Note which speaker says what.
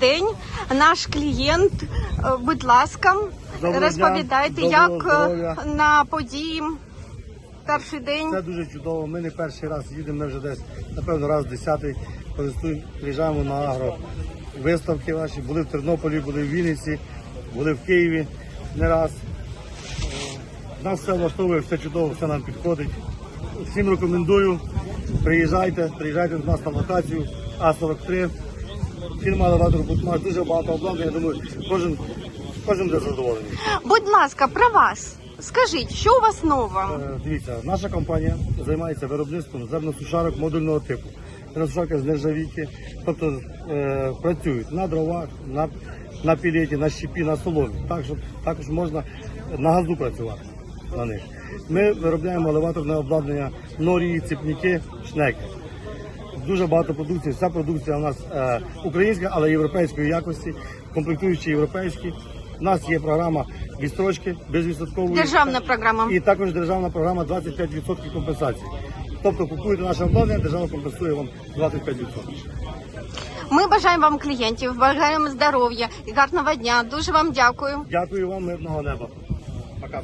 Speaker 1: День наш клієнт. Е, Будь ласка,
Speaker 2: Доброго
Speaker 1: розповідайте,
Speaker 2: дня,
Speaker 1: як е,
Speaker 2: здоров'я.
Speaker 1: на події перший день.
Speaker 2: Це дуже чудово. Ми не перший раз їдемо, ми вже десь, напевно, раз десятий користуємо, приїжджаємо на агро виставки ваші. Були в Тернополі, були в Вінниці, були в Києві не раз. Е, Нас все влаштовує, все чудово, все нам підходить. Всім рекомендую. Приїжджайте, приїжджайте до нас на локацію А43. Фірма Бутмаш дуже багато обладнання. Я думаю, кожен, кожен буде задоволений.
Speaker 1: Будь ласка, про вас. Скажіть, що у вас нового?
Speaker 2: Е, Дивіться, наша компанія займається виробництвом зерносушарок модульного типу. Зерносушарки з нержавійки, тобто е, працюють на дровах, на, на пілеті, на щепі, на соломі. Так, що, також можна на газу працювати на них. Ми виробляємо елеваторне обладнання норії, ціпніки, шнеки. Дуже багато продукції. Вся продукція у нас е, українська, але європейської якості, комплектуючі європейські. У нас є програма відстрочки безвідсоткової.
Speaker 1: Державна програма.
Speaker 2: І також державна програма 25% компенсації. Тобто купуєте наше обладнання, держава компенсує вам 25%.
Speaker 1: Ми бажаємо вам клієнтів, бажаємо здоров'я і гарного дня. Дуже вам дякую.
Speaker 2: Дякую вам, мирного неба. Пока.